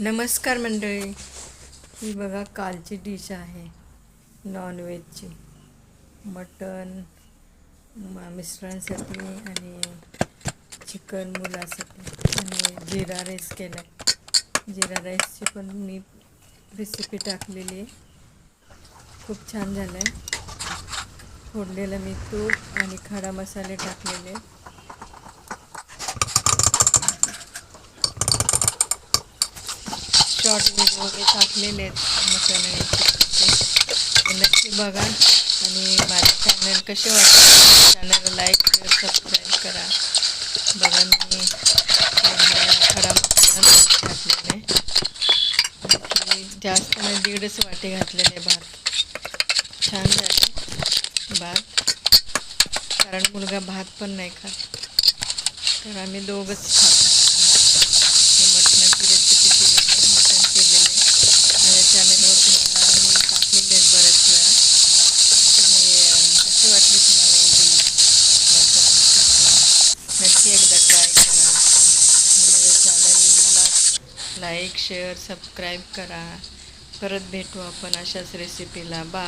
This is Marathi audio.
नमस्कार मंडळी. ही बघा कालची डिश आहे. नॉनव्हेजची मटन मिस्टरांसाठी आणि चिकन मुलासाठी. आणि जिरा राईस केला. जिरा राईसची पण मी रेसिपी टाकलेली आहे. खूप छान झालं आहे फोडलेलं मी तूप आणि खडा मसाले टाकलेले शॉर्ट व्हिडिओ वगैरे टाकलेले आहेत. मसाल्याचे नक्की बघा. आणि माझे चॅनल कसे वाटते चॅनल लाईक शेअर सबस्क्राईब करा. बघा मी खडा मसाला टाकलेला आहे. आणि जास्त नाही दीडच वाटी घातलेले भात. छान झाले भात. कारण मुलगा भात पण नाही खात. तर आम्ही दोघंच खातो हे मटणाची रेसिपी केलेली आहे मटण केलेलं आहे माझ्या चॅनलवर तुम्हाला मी टाकलेले आहेत बऱ्याच वेळा तुम्ही अं, कशी वाटली तुम्हाला ही मटण नक्की एकदा ट्राय करा. माझ्या चॅनलला लाईक शेअर सबस्क्राईब करा. परत भेटू आपण अशाच रेसिपीला बा